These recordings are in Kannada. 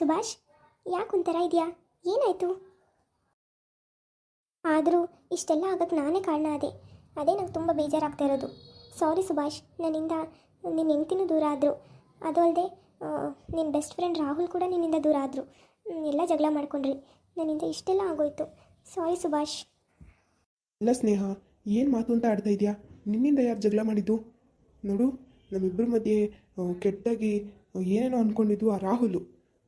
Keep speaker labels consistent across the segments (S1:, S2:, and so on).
S1: ಸುಭಾಷ್, ಯಾಕೆ ಒಂಥರ ಇದೆಯಾ? ಏನಾಯಿತು? ಆದರೂ ಇಷ್ಟೆಲ್ಲ ಆಗಕ್ಕೆ ನಾನೇ ಕಾರಣ ಅದೇ. ಅದೇ ನಂಗೆ ತುಂಬ ಬೇಜಾರಾಗ್ತಾ ಇರೋದು. ಸಾರಿ ಸುಭಾಷ್, ನನ್ನಿಂದ ನಿನ್ನ ಹೆಂಡ್ತಿನೂ ದೂರ ಆದರು. ಅದು ಅಲ್ಲದೆ ನಿನ್ನ ಬೆಸ್ಟ್ ಫ್ರೆಂಡ್ ರಾಹುಲ್ ಕೂಡ ನಿನ್ನಿಂದ ದೂರ ಆದರು. ಎಲ್ಲ ಜಗಳ ಮಾಡ್ಕೊಂಡ್ರಿ. ನನ್ನಿಂದ ಇಷ್ಟೆಲ್ಲ ಆಗೋಯ್ತು. ಸಾರಿ ಸುಭಾಷ್.
S2: ಇಲ್ಲ ಸ್ನೇಹ, ಏನು ಮಾತು ಅಂತ ಆಡ್ತಾ ಇದೆಯಾ? ನಿನ್ನಿಂದ ಯಾರು ಜಗಳ ಮಾಡಿದ್ದು? ನೋಡು ನಮ್ಮಿಬ್ಬರ ಮಧ್ಯೆ ಕೆಟ್ಟಾಗಿ ಏನೇನೋ ಅಂದ್ಕೊಂಡಿದ್ದು ಆ ರಾಹುಲು.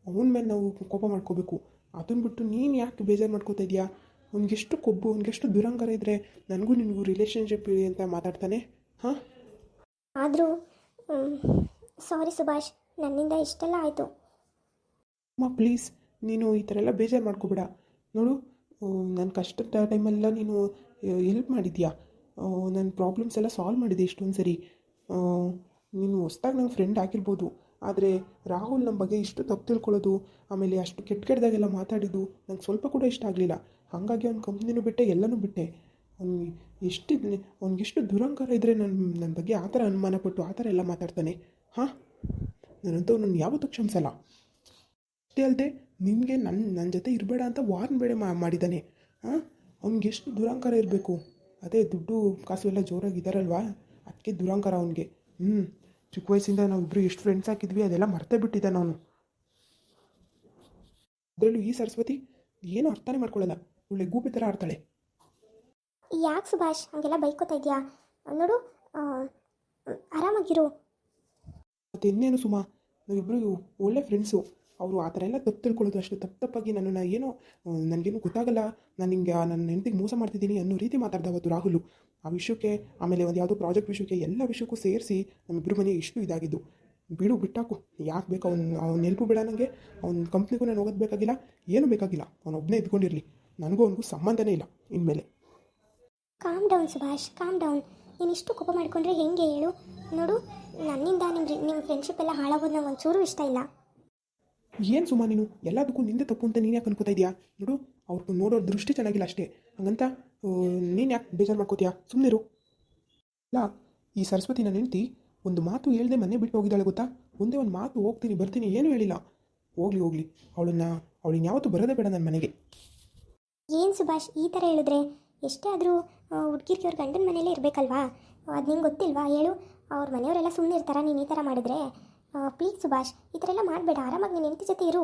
S2: ಅವನ ಮೇಲೆ ನಾವು ಕೋಪ ಮಾಡ್ಕೋಬೇಕು. ಅದನ್ನ ಬಿಟ್ಟು ನೀನು ಯಾಕೆ ಬೇಜಾರು ಮಾಡ್ಕೋತಾ ಇದೆಯಾ? ಅವ್ನಿಗೆಷ್ಟು ಕೊಬ್ಬು ಅವ್ನಿಗೆಷ್ಟು ದುರಂಗರ ಇದ್ದರೆ ನನಗೂ ನಿನಗೂ ರಿಲೇಷನ್ಶಿಪ್ ಇದೆ ಅಂತ ಮಾತಾಡ್ತಾನೆ. ಹಾಂ?
S1: ಆದರೂ ಸಾರಿ ಸುಭಾಷ್ ನನ್ನಿಂದ ಇಷ್ಟೆಲ್ಲ ಆಯಿತು.
S2: ಅಮ್ಮ ಪ್ಲೀಸ್ ನೀನು ಈ ಥರ ಎಲ್ಲ ಬೇಜಾರು ಮಾಡ್ಕೋಬೇಡ. ನೋಡು ನನ್ನ ಕಷ್ಟದ ಟೈಮೆಲ್ಲ ನೀನು ಹೆಲ್ಪ್ ಮಾಡಿದ್ಯಾ? ನನ್ನ ಪ್ರಾಬ್ಲಮ್ಸ್ ಎಲ್ಲ ಸಾಲ್ವ್ ಮಾಡಿದೆ ಇಷ್ಟೊಂದು ಸರಿ ನೀನು ಹೊಸ್ದಾಗಿ ನಂಗೆ ಫ್ರೆಂಡ್ ಆಗಿರ್ಬೋದು. ಆದರೆ ರಾಹುಲ್ ನಮ್ಮ ಬಗ್ಗೆ ಇಷ್ಟು ತಪ್ಪು ತಿಳ್ಕೊಳ್ಳೋದು, ಆಮೇಲೆ ಅಷ್ಟು ಕೆಟ್ಟ ಕೆಟ್ಟದಾಗೆಲ್ಲ ಮಾತಾಡಿದ್ದು ನಂಗೆ ಸ್ವಲ್ಪ ಕೂಡ ಇಷ್ಟ ಆಗಲಿಲ್ಲ. ಹಾಗಾಗಿ ಅವ್ನ ಕಂಪ್ನಿನೂ ಬಿಟ್ಟೆ, ಎಲ್ಲನೂ ಬಿಟ್ಟೆ. ಅವ್ನಿಗೆ ಎಷ್ಟು ಅವ್ನಿಗೆಷ್ಟು ದುರಂಕಾರ ಇದ್ದರೆ ನನ್ನ ನನ್ನ ಬಗ್ಗೆ ಆ ಥರ ಅನುಮಾನ ಪಟ್ಟು ಆ ಥರ ಎಲ್ಲ ಮಾತಾಡ್ತಾನೆ. ಹಾಂ? ನಾನಂತೂ ನನ್ನ ಯಾವತ್ತೂ ಕ್ಷಮಿಸಲ್ಲ. ಅಷ್ಟೇ ಅಲ್ಲದೆ ನಿಮಗೆ ನನ್ನ ನನ್ನ ಜೊತೆ ಇರಬೇಡ ಅಂತ ವಾರ್ನ್ ಬೇಡ ಮಾಡಿದ್ದಾನೆ ಹಾಂ? ಅವ್ನಿಗೆ ಎಷ್ಟು ದುರಂಕಾರ ಇರಬೇಕು? ಅದೇ ದುಡ್ಡು, ಕಾಸು ಎಲ್ಲ ಜೋರಾಗಿ ಇದ್ದಾರಲ್ವಾ ಅದಕ್ಕೆ ದುರಂಕಾರ ಅವನಿಗೆ. ಹ್ಞೂ ಚಿಕ್ಕ ವಯಸ್ಸಿಂದ ನಾವಿಬ್ಬರು ಎಷ್ಟು ಫ್ರೆಂಡ್ಸ್ ಹಾಕಿದ್ವಿ ಅದೆಲ್ಲ ಮರ್ತೇ ಬಿಟ್ಟಿದ್ದೆ ನಾನು. ಅದರಲ್ಲೂ ಈ ಸರಸ್ವತಿ ಏನು ಅರ್ಥನೇ ಮಾಡ್ಕೊಳ್ಳಲ್ಲ. ಒಳ್ಳೆ ಗೂಬೆ ಥರ ಆಡ್ತಾಳೆ.
S1: ಯಾಕೆ ಸುಭಾಷ್? ಹಂಗೆಲ್ಲ ಬೈಕೋತಾ ಇದೆಯಾ? ನೋಡು ಆರಾಮಾಗಿರು.
S2: ಮತ್ತು ಇನ್ನೇನು ಸುಮಾ? ನಾವಿಬ್ಬರು ಒಳ್ಳೆ ಫ್ರೆಂಡ್ಸು ಅವರು ಆ ಥರ ಎಲ್ಲ ತಪ್ಪು ತಿಳ್ಕೊಳ್ಳೋದು ಅಷ್ಟು ತಪ್ಪು ತಪ್ಪಾಗಿ ನನ್ನನ್ನು ಏನೋ ನನಗೇನು ಗೊತ್ತಾಗಲ್ಲ, ನಾನು ಹಿಂಗೆ ನನ್ನ ಹೆಂಡತಿಗೆ ಮೋಸ ಮಾಡ್ತಿದ್ದೀನಿ ಅನ್ನೋ ರೀತಿ ಮಾತಾಡ್ದ ಅವತ್ತು ರಾಹುಲು. ಆ ವಿಷಯಕ್ಕೆ, ಆಮೇಲೆ ಒಂದು ಯಾವುದೋ ಪ್ರಾಜೆಕ್ಟ್ ವಿಷಯಕ್ಕೆ ಎಲ್ಲ ವಿಷಯಕ್ಕೂ ಸೇರಿಸಿ ನಮ್ಮಿಬ್ಬರು ಮನೆ ಇಷ್ಟು ಇದಾಗಿದ್ದು. ಬಿಡು, ಬಿಟ್ಟಾಕು. ಯಾಕೆ ಬೇಕು? ಅವ್ನು, ಅವ್ನ ನೆನಪು ಬೇಡ ನನಗೆ ಅವ್ನ ಕಂಪ್ನಿಗೂ ನಾನು ಹೋಗೋದು ಬೇಕಾಗಿಲ್ಲ. ಏನೂ ಬೇಕಾಗಿಲ್ಲ. ಒಬ್ಬನೇ ಇದ್ಕೊಂಡಿರಲಿ. ನನಗೂ ಅವನಿಗೂ ಸಂಬಂಧನೇ ಇಲ್ಲ ಇನ್ಮೇಲೆ.
S1: Calm down Subhash. Calm down ನೀನು ಇಷ್ಟು ಕೋಪ ಮಾಡ್ಕೊಂಡ್ರೆ ಹೆಂಗೆ ಹೇಳು? ನೋಡು, ನನ್ನಿಂದ ನಿಮ್ಮ ನಿಮ್ಮ ಫ್ರೆಂಡ್ಶಿಪ್ ಎಲ್ಲ ಹಾಳಾಗೋದು ನಂಗೆ ಒಂಚೂರು ಇಷ್ಟ ಇಲ್ಲ.
S2: ಏನು ಸುಮ್ಮ ನೀನು? ಎಲ್ಲದಕ್ಕೂ ನಿಂದೆ ತಪ್ಪು ಅಂತ ನೀನು ಯಾಕೆ ಅನ್ಕೋತಾ ಇದೆಯಾ? ನೋಡು ಅವ್ರು ನೋಡೋ ದೃಷ್ಟಿ ಚೆನ್ನಾಗಿಲ್ಲ ಅಷ್ಟೇ. ಹಂಗಂತ ನೀನು ಯಾಕೆ ಬೇಜಾರು ಮಾಡ್ಕೋತೀಯಾ? ಸುಮ್ಮನಿರು ಇಲ್ಲ ಈ ಸರಸ್ವತಿನ ನನ್ನ ಒಂದು ಮಾತು ಹೇಳ್ದೆ ಮನೆ ಬಿಟ್ಟು ಹೋಗಿದ್ದಾಳೆ ಗೊತ್ತಾ? ಒಂದೇ ಒಂದು ಮಾತು ಹೋಗ್ತೀನಿ, ಬರ್ತೀನಿ, ಏನು ಹೇಳಿಲ್ಲ. ಹೋಗ್ಲಿ ಹೋಗ್ಲಿ. ಅವಳನ್ನ, ಅವಳಿನ ಯಾವತ್ತೂ ಬರೋದೇ ಬೇಡ ನನ್ನ ಮನೆಗೆ.
S1: ಏನು ಸುಭಾಷ್, ಈ ಥರ ಹೇಳಿದ್ರೆ? ಎಷ್ಟೇ ಆದರೂ ಅವ್ರ ಗಂಡನ ಮನೇಲೇ ಇರಬೇಕಲ್ವಾ? ಅದು ನಿಂಗೆ ಗೊತ್ತಿಲ್ವಾ? ಹೇಳು. ಅವ್ರ ಮನೆಯವರೆಲ್ಲ ಸುಮ್ಮನೆ ಇರ್ತಾರ? ನೀನು ಈ ಥರ ಮಾಡಿದ್ರೆ? ಪ್ಲೀಸ್ ಸುಭಾಷ್ ಈ ಥರ ಎಲ್ಲ ಮಾಡಬೇಡ. ಆರಾಮಾಗಿ ನಿನ್ನ ಹೆಂಡತಿ ಜೊತೆ ಇರು.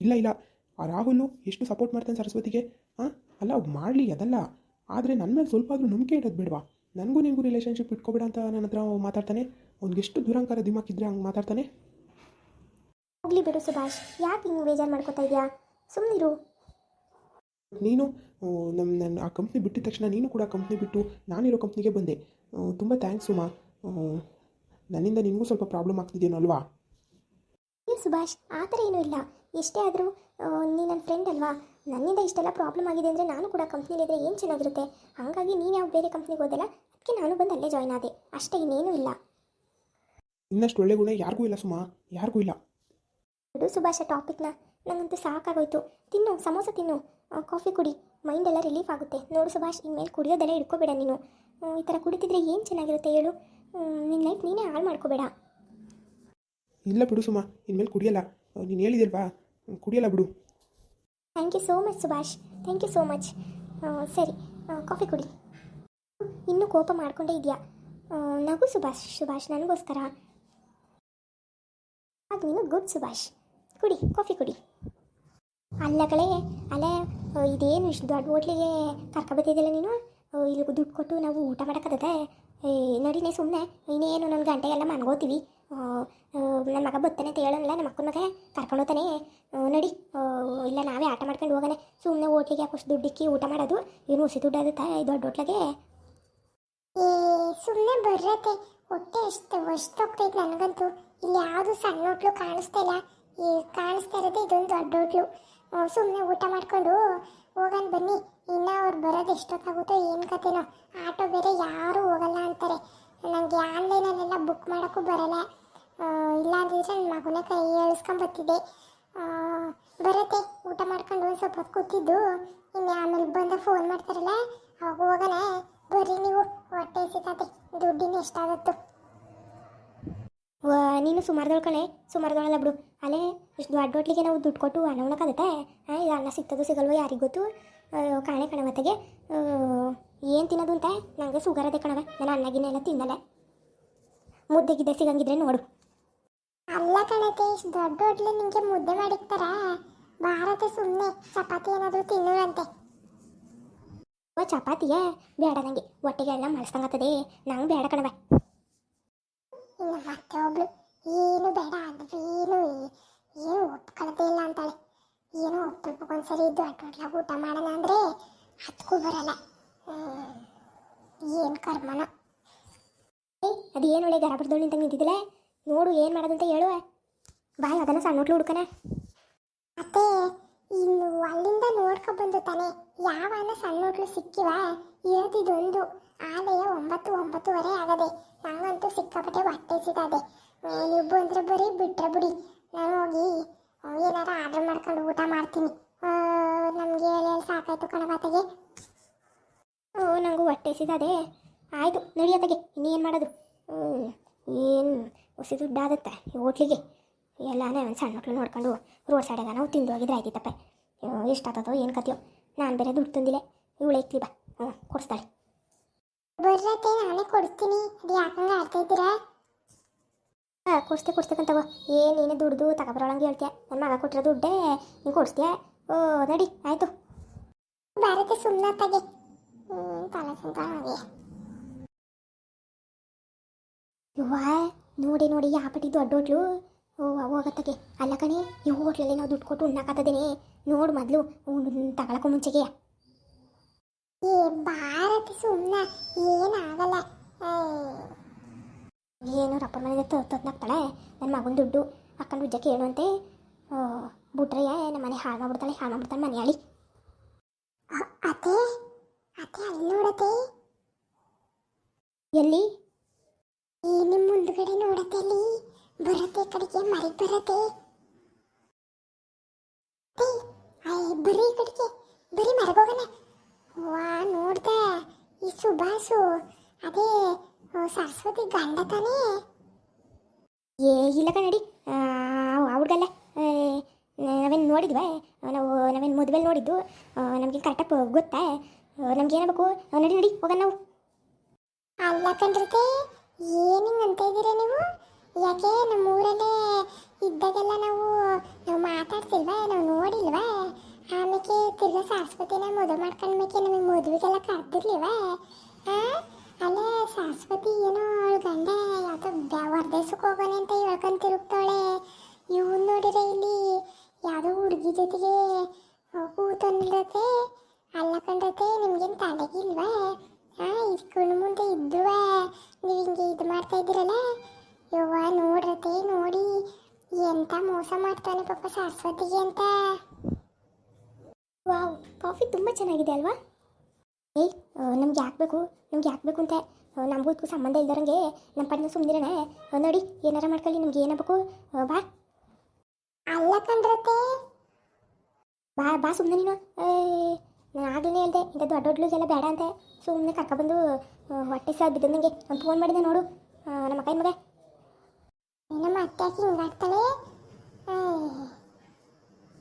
S2: ಇಲ್ಲ ಇಲ್ಲ. ಆ ರಾಹುಲು ಎಷ್ಟು ಸಪೋರ್ಟ್ ಮಾಡ್ತಾನೆ ಸರಸ್ವತಿಗೆ? ಹಾಂ ಅಲ್ಲ ಮಾಡಲಿ ಅದಲ್ಲ. ಆದರೆ ನನ್ನ ಮೇಲೆ ಸ್ವಲ್ಪ ಆದರೂ ನಂಬಿಕೆ ಇಡೋದು ಬೇಡವಾ? ನನಗೂ ನಿಮಗೂ ರಿಲೇಷನ್ಶಿಪ್ ಇಟ್ಕೊಬೇಡ ಅಂತ ನನ್ನ ಹತ್ರ ಮಾತಾಡ್ತಾನೆ. ಅವ್ನಿಗೆಷ್ಟು ದುರಂಕಾರ ದಿಮಾಕಿದ್ರೆ ಹಂಗೆ ಮಾತಾಡ್ತಾನೆ.
S1: ಹೋಗ್ಲಿ ಬಿಡು ಸುಭಾಷ್. ಯಾಕೆ ಹಿಂಗೆ ಬೇಜಾರು ಮಾಡ್ಕೋತಾ ಇದೆಯಾ? ಸುಮ್ಮನಿರು
S2: ನೀನು ನಮ್ಮ ನನ್ನ ಆ ಕಂಪ್ನಿ ಬಿಟ್ಟಿದ ತಕ್ಷಣ ನೀನು ಕೂಡ ಕಂಪ್ನಿ ಬಿಟ್ಟು ನಾನಿರೋ ಕಂಪ್ನಿಗೆ ಬಂದೆ. ತುಂಬ ಥ್ಯಾಂಕ್ಸ್ ಸುಮಾ. ನನ್ನಿಂದ ನಿಮಗೂ ಸ್ವಲ್ಪ ಪ್ರಾಬ್ಲಮ್ ಆಗ್ತಿದೆಯೇನೋ ಅಲ್ವಾ
S1: ಇಲ್ಲ ಸುಭಾಷ್ ಆ ಥರ ಏನೂ ಇಲ್ಲ. ಎಷ್ಟೇ ಆದರೂ ನೀ ನನ್ನ ಫ್ರೆಂಡ್ ಅಲ್ವಾ? ನನ್ನಿಂದ ಇಷ್ಟೆಲ್ಲ ಪ್ರಾಬ್ಲಮ್ ಆಗಿದೆ ಅಂದರೆ ನಾನು ಕೂಡ ಕಂಪ್ನಿಲಿದ್ರೆ ಏನು ಚೆನ್ನಾಗಿರುತ್ತೆ? ಹಾಗಾಗಿ ನೀನು ಯಾವ ಬೇರೆ ಕಂಪ್ನಿಗೆ ಹೋದಲ್ಲ ಅದಕ್ಕೆ ನಾನು ಬಂದು ಅಲ್ಲೇ ಜಾಯ್ನ್ ಆದೆ. ಅಷ್ಟೇ ಇನ್ನೇನೂ ಇಲ್ಲ.
S2: ಇನ್ನಷ್ಟು ಒಳ್ಳೆ ಗುಣ ಯಾರಿಗೂ ಇಲ್ಲ ಸುಮಾ. ಯಾರಿಗೂ ಇಲ್ಲ.
S1: ಬಿಡು ಸುಭಾಷ ಟಾಪಿಕ್ನ ನನಗಂತೂ ಸಾಕಾಗೋಯ್ತು. ತಿನ್ನು ಸಮೋಸ ತಿನ್ನು. ಕಾಫಿ ಕುಡಿ. ಮೈಂಡ್ ಎಲ್ಲ ರಿಲೀಫ್ ಆಗುತ್ತೆ. ನೋಡು ಸುಭಾಷ್ ಇನ್ಮೇಲೆ ಕುಡಿಯೋದೆಲ್ಲ ಇಟ್ಕೋಬೇಡ ನೀನು. ಈ ಥರ ಕುಡಿತಿದ್ರೆ ಏನು ಚೆನ್ನಾಗಿರುತ್ತೆ ಹೇಳು. ನಿನ್ನ ಲೈಫ್ ನೀನೇ ಹಾಳು ಮಾಡ್ಕೋಬೇಡ.
S2: ಇಲ್ಲ ಬಿಡು ಸುಮಾ ಇನ್ಮೇಲೆ ಕುಡಿಯಲ್ಲ. ನೀನು ಹೇಳಿದಿಲ್ವಾ ಕುಡಿಯಲ್ಲ ಬಿಡು.
S1: Thank you so much Subhash. Thank you so much ಸರಿ. ಕಾಫಿ ಕುಡಿ. ಇನ್ನೂ ಕೋಪ ಮಾಡಿಕೊಂಡೇ ಇದೆಯಾ? ನಗು ಸುಭಾಷ್ ಸುಭಾಷ್ ನನಗೋಸ್ಕರ. ಅದು ನೀನು ಗುಡ್ ಸುಭಾಷ್. ಕುಡಿ ಕಾಫಿ ಕುಡಿ. ಅಲ್ಲ ಕಳೆ ಅಲ್ಲೇ ಇದೇನು ಇಷ್ಟು ದೊಡ್ಡ ಹೋಟ್ಲಿಗೆ ಕರ್ಕೊಬತ್ತಿದ್ದಿಲ್ಲ ನೀನು? ಇಲ್ಲಿ ದುಡ್ಡು ಕೊಟ್ಟು ನಾವು ಊಟ ಮಾಡೋಕ್ಕತ್ತದೆ ಏ ನಡಿನೇ ಸುಮ್ಮನೆ ಇನ್ನೇನು ನನ್ನ ಗಂಟೆ ಎಲ್ಲ ಮನ್ಗೋತೀವಿ ನನ್ನ ಮಗ ಬರ್ತಾನೆ ಅಂತ ಹೇಳೋಲ್ಲ ನಮ್ಮ ಅಕ್ಕನ ಮಗ ಕರ್ಕೊಂಡು ಹೋಗ್ತಾನೆ. ನಡಿ. ಇಲ್ಲ ನಾವೇ ಆಟ ಮಾಡ್ಕೊಂಡು ಹೋಗೋಣ. ಸುಮ್ಮನೆ ಹೋಟ್ಲಿಗೆ ಯಾಕೆ ಅಷ್ಟು ದುಡ್ಡಿಕ್ಕಿ ಊಟ ಮಾಡೋದು. ಏನು ಹುಸಿ ದುಡ್ಡು ಆಗುತ್ತಾ ದೊಡ್ಡ ಹೋಟ್ಲಿಗೆ.
S3: ಏ ಸುಮ್ಮನೆ ಬರ್ರತೆ ಹೊಟ್ಟೆ ಎಷ್ಟು ಹೊಸ್ತೋಗ್ತೈತೆ ನನಗಂತೂ. ಇಲ್ಲಿ ಯಾವುದು ಸಣ್ಣ ಹೋಟ್ಲು ಕಾಣಿಸ್ತಾ ಇಲ್ಲ. ಈ ಕಾಣಿಸ್ತಾ ಇರೋದೇ ಇದೊಂದು ದೊಡ್ಡ ಹೋಟ್ಲು. ಸುಮ್ಮನೆ ಊಟ ಮಾಡ್ಕೊಂಡು ಹೋಗೋಣ ಬನ್ನಿ. ಇನ್ನು ಅವ್ರು ಬರೋದು ಎಷ್ಟೊತ್ತಾಗುತ್ತೋ ಏನು ಕತೆನೋ. ಆಟೋ ಬೇರೆ ಯಾರೂ ಹೋಗಲ್ಲ ಅಂತಾರೆ. ನನಗೆ ಆನ್ಲೈನಲ್ಲೆಲ್ಲ ಬುಕ್ ಮಾಡೋಕ್ಕೂ ಬರಲ್ಲ. ಇಲ್ಲಾಂದಿದ್ರೆ ನನ್ನ ಮಗನೇ ಕೈ ಎಳ್ಸ್ಕೊಂಬತ್ತಿದ್ದೆ ಬರುತ್ತೆ, ಊಟ ಮಾಡ್ಕೊಂಡು ಒಂದು ಸ್ವಲ್ಪ ಹೊತ್ತು ಕೂತಿದ್ದು. ಇನ್ನು ಆಮೇಲೆ ಬಂದ ಫೋನ್ ಮಾಡ್ತಾರಲ್ಲ, ಅವಾಗ ಹೋಗೋಣ. ಬರ್ರಿ ನೀವು, ಹೊಟ್ಟೆ ಸಿಗತ್ತೆ ದುಡ್ಡಿನ ಎಷ್ಟಾಗತ್ತು.
S1: ವ, ನೀನು ಸುಮಾರ್ದೊಳು ಕಣೆ. ಸುಮಾರ್ದೊಳಲ್ಲ ಬಿಡು. ಅಲ್ಲೇ ಇಷ್ಟು ದೊಡ್ಡ ಹೋಟ್ಲಿಗೆ ನಾವು ದುಡ್ಡು ಕೊಟ್ಟು ಅನ್ನ ಉಣಕ್ಕಾಗತ್ತೆ? ಹಾಂ ಇದು ಅನ್ನ ಸಿಗ್ತದೋ ಸಿಗಲ್ವೋ ಯಾರಿಗೆ ಗೊತ್ತು? ಕಾಣೆ ಕಣವತ್ತೆಗೆ ಏನು ತಿನ್ನೋದು ಅಂತ? ನನಗೆ ಸುಗರ್ ಅದೇ ಕಣವೆ. ನಾನು ಅನ್ನಗಿನ ಎಲ್ಲ ತಿನ್ನಲ್ಲ. ಮುದ್ದೆ ಗಿದ್ದೆ ಸಿಗಂಗಿದ್ರೆ ನೋಡು.
S3: ಅಲ್ಲ ಕಣತೆ ಇಷ್ಟು ದೊಡ್ಡ ಹೋಟ್ಲು ನಿಮಗೆ ಮುದ್ದೆ ಮಾಡಿರ್ತಾರ ಭಾರತ ಸುಮ್ಮನೆ ಚಪಾತಿ ಏನಾದರೂ ತಿನ್ನುವಂತೆ
S1: ಓ ಚಪಾತಿಯೇ? ಬೇಡ ನನಗೆ ಹೊಟ್ಟೆಗೆ ಎಲ್ಲ ಮಾಡಿಸ್ದಂಗತ್ತದೆ ನಂಗೆ ಬೇಡ ಕಣವೆ.
S3: ಇಲ್ಲ ಮತ್ತೆ ಒಬ್ಳು ಏನು ಬೇಡ ಅದ್ರೇನು ಏನು ಒಪ್ಕೊಳ್ಳೋದೇ ಇಲ್ಲ ಅಂತಾಳೆ. ಏನೋ ಒಪ್ಪಿಕೊಂದ್ಸರಿ ಇದ್ದು ಹೋಟ್ಲಾಗ ಊಟ ಮಾಡಲ್ಲ ಅಂದರೆ ಹತ್ಕೂ ಬರಲ್ಲ. ಏನು ಕರ್ಮನ.
S1: ಅದು ಏನು ಒಳ್ಳೆ ಗರ ಬರ್ದೋಳು ನಿಂತ ನಿಂತಿದ್ದಿಲ್ಲ? ನೋಡು, ಏನು ಮಾಡೋದಂತ ಹೇಳುವ. ಬಾಯ್, ಅದನ್ನ ಸಣ್ಣ ಹೋಟ್ಲು ಹುಡುಕನ.
S3: ಮತ್ತೆ ಇನ್ನು ಅಲ್ಲಿಂದ ನೋಡ್ಕೊ ಬಂದು ತಾನೆ. ಯಾವನ ಸಣ್ಣ ಹೋಟ್ಲು ಸಿಕ್ಕಿವ? ಇರೋದಿದೊಂದು. ಆಲಯ ಒಂಬತ್ತು, ಒಂಬತ್ತುವರೆ ಆಗದೆ. ನಂಗಂತೂ ಸಿಕ್ಕಾಪಟ್ಟೆ ಹೊಟ್ಟೆ ಸಿಗದೆ ನೀವು ಬಂದ್ರೆ ಬರೀ ಬಿಟ್ರೆ ಬಿಡಿ. ನಾನು ಹೋಗಿ ಏನಾರ ಆರ್ಡರ್ ಮಾಡ್ಕೊಂಡು ಊಟ ಮಾಡ್ತೀನಿ. ನಮಗೆ ಸಾಕಾಯ್ತು ಕಣಬಾತೆಗೆ
S1: ಓ ನಂಗೂ ಹೊಟ್ಟೆ ಸಿಗದೆ ಆಯಿತು ನಡೆಯತ್ತಾಗೆ ಇನ್ನೇನು ಮಾಡೋದು? ಏನು ಹೊಸ ದುಡ್ಡು ಆದತ್ತೆ ಈ ಹೋಟ್ಲಿಗೆ? ಎಲ್ಲಾನೇ ಒಂದು ಸಣ್ಣ ಮಕ್ಕಳು ನೋಡ್ಕೊಂಡು ರೋಡ್ ಸೈಡಾಗ ನಾವು ತಿಂದು ಹೋಗಿದ್ರೆ ಆಯ್ತಿತ್ತಪ್ಪ ಎಷ್ಟಾಗ್ತದೋ ಏನು ಕತ್ತಿಯೋ ನಾನು ಬೇರೆ ದುಡ್ಡು ತಂದಿಲ್ಲ. ಇವಳು ಬಾ. ಹ್ಞೂ ಕೊಡಿಸ್ತಾಳೆ.
S3: ಬರ್ರತ್ತೆ ನಾನೇ ಕೊಡ್ತೀನಿ. ಅದು ಯಾಕಂಗೆ ಆಡ್ತಾ
S1: ಹಾಂ ಕೊಡಿಸ್ತೆ ಕೊಡ್ಸ್ತೇಕಂತವ ಏನು ನೀನೇ ದುಡ್ದು ತಗೊಬರೋಳಂಗೆ ಹೇಳ್ತೀಯ. ನನ್ನ ಮಗ ಕೊಟ್ಟಿರೋ ದುಡ್ಡೇ ನೀನು ಕೊಡಿಸ್ತೀಯ? ಓ ನಡಿ ಆಯಿತು.
S3: ಭಾರತ ಸುಮ್ಮನೆ ತಗೆ. ತಲೆ ಸಂತ ಹಾಗೆ
S1: ನೋಡಿ ನೋಡಿ ಯಾಪಟಿ ದೊಡ್ಡ ಹೋಟ್ಲು. ಓ ಹೋಗತ್ತಗೆ ಅಲ್ಲ ಕಣೆ ಈ ಹೋಟ್ಲಲ್ಲಿ ನಾವು ದುಡ್ಡು ಕೊಟ್ಟು ಉಣ್ಣಾಕತ್ತದೇನೆ. ನೋಡು ಮೊದಲು ತಗೊಳಕ್ಕೂ ಮುಂಚೆಗೆ.
S3: ಏ ಭಾರತ ಸುಮ್ಮನೆ ಏನಾಗಲ್ಲ
S1: ಏನು ರಪ್ಪ ಮನೆಗೆ ತೊತ್ನಾಗ್ತಾಳೆ ನನ್ನ ಮಗನ ದುಡ್ಡು ಅಕ್ಕನ ಉಜ್ಜ ಕೇಳುವಂತೆ ಬಿಟ್ರಯ್ಯ ನಮ್ಮ ಮನೆ ಹಾಗಾಗ್ಬಿಡ್ತಾಳೆ ಹಾಗಾಗ್ಬಿಡ್ತಾಳೆ ಮನೆ ಹೇಳಿ
S3: ಅತ್ತೆ? ಅತ್ತೆ ಅಲ್ಲಿ ನೋಡತ್ತೆ
S1: ಎಲ್ಲಿ?
S3: ಈ ನಿಮ್ಮ ಮುಂದ್ಗಡೆ ನೋಡತ್ತೆ ಅಲ್ಲಿ. ಬರತ್ತೆ ಕಡೆಗೆ ಮರಿ ಬರತ್ತೆ. ಬರೀ ಕಡೆಗೆ. ಬರೀ ಮರಗೋಗನ ವಾ ನೋಡ್ದೆ. ಈ ಸುಭಾಸು. ಅದೇ ಸರಸ್ವತಿ ಗಂಡ ತಾನೇ?
S1: ಏ, ಇಲ್ಲ ಕಣಡಿ ಹುಡ್ಗಲ್ಲ. ನಾವೇನು ನೋಡಿದ್ವೆ? ನಾವು, ನಾವೇನು ಮದುವೆಲಿ ನೋಡಿದ್ದು? ನಮಗೆ ಕರೆಕ್ಟಾಗಿ ಗೊತ್ತಾ? ನಮ್ಗೆ ಏನಾಗಬೇಕು ನಡಿ ನಡಿ, ಹೋಗೋಣ ನಾವು.
S3: ಅಲ್ಲ ಕಣ್ರತೆ ಏನಿಂಗ್ ಅಂತ ಇದ್ದೀರಾ ನೀವು? ಯಾಕೆ ನಮ್ಮ ಊರಲ್ಲೇ ಇದ್ದಾಗೆಲ್ಲ ನಾವು ನಾವು ಮಾತಾಡ್ತಿಲ್ವಾ? ನಾವು ನೋಡಿಲ್ವಾ? ಆಮೇಲೆ ತಿರ್ಗಾ ಸರಸ್ವತಿನ ಮದುವೆ ಮಾಡ್ಕೊಂಡ್ಮೇಕೆ ನಮಗೆ ಮದುವೆಗೆಲ್ಲ ಕರೆದಿರ್ಲಿವಾ? ಹಾಂ ಅಲ್ಲೇ ಶಾಶ್ವತಿ ಏನೋ ಅವಳು ಗಂಡ ಯಾವುದೋ ಹೊರದೇಶಕ್ಕೆ ಹೋಗೋಣ ಅಂತ ಹೇಳ್ಕೊಂಡು ತಿರುಗ್ತಾಳೆ. ಇವನು ನೋಡಿದ್ರೆ ಇಲ್ಲಿ ಯಾವುದೋ ಹುಡುಗಿ ಜೊತೆಗೆ ಕೂತಂದಿರತ್ತೆ ಅಲ್ಲ ಕಂಡತೆ ನಿಮ್ಗೇನು ತಲೆಗಿಲ್ವಾ ಹಾಂ ಮುಂದೆ ಇದ್ದುವ? ನೀವು ಹಿಂಗೆ ಇದು ಮಾಡ್ತಾ ಇದ್ದೀರಲ್ಲ? ಯವ್ವ, ನೋಡ್ರತೆ, ನೋಡಿ. ಎಂತ ಮೋಸ ಮಾಡ್ತಾನೆ ಪಾಪ ಶಾಶ್ವತಿಗೆ ಅಂತ.
S1: ವಾವ್, ಕಾಫಿ ತುಂಬ ಚೆನ್ನಾಗಿದೆ ಅಲ್ವಾ? ಏಯ್ ನಮ್ಗೆ ಯಾಕೆ ಬೇಕು? ನಮ್ಗೆ ಯಾಕೆ ಬೇಕು ಅಂತ? ನಮಗೂ ಇದಕ್ಕೂ ಸಂಬಂಧ ಇಲ್ದರಂಗೆ ನಮ್ಮ ಪಡ್ನ ಸುಮ್ಮನಿರೋಣ ನೋಡಿ ಏನಾರ ಮಾಡ್ಕೊಳ್ಳಿ ನಮ್ಗೆ ಏನಾಗಬೇಕು ಬಾ.
S3: ಅಲ್ಲ ಕಂಡ್ರತೆ
S1: ಬಾ ಬಾ ಸುಮ್ಮನೆ ನೀನು. ನಾನು ಆಗಲೇ ಹೇಳ್ದೆ ಇಂಥ ದೊಡ್ಡ ದೊಡ್ಡಲಿಗೆಲ್ಲ ಬೇಡ ಅಂತೆ. ಸುಮ್ಮನೆ ಕರ್ಕೊಬಂದು ಬಂದು ಹೊಟ್ಟೆ ಸಹ ಬಿದ್ದು ನನಗೆ ಒಂದು ಫೋನ್ ಮಾಡಿದೆ ನೋಡು. ನಮ್ಮ ಕೈ ಮಗ.
S3: ನಮ್ಮ ಅತ್ತೆ ಹಿಂಗಾಡ್ತಾಳೆ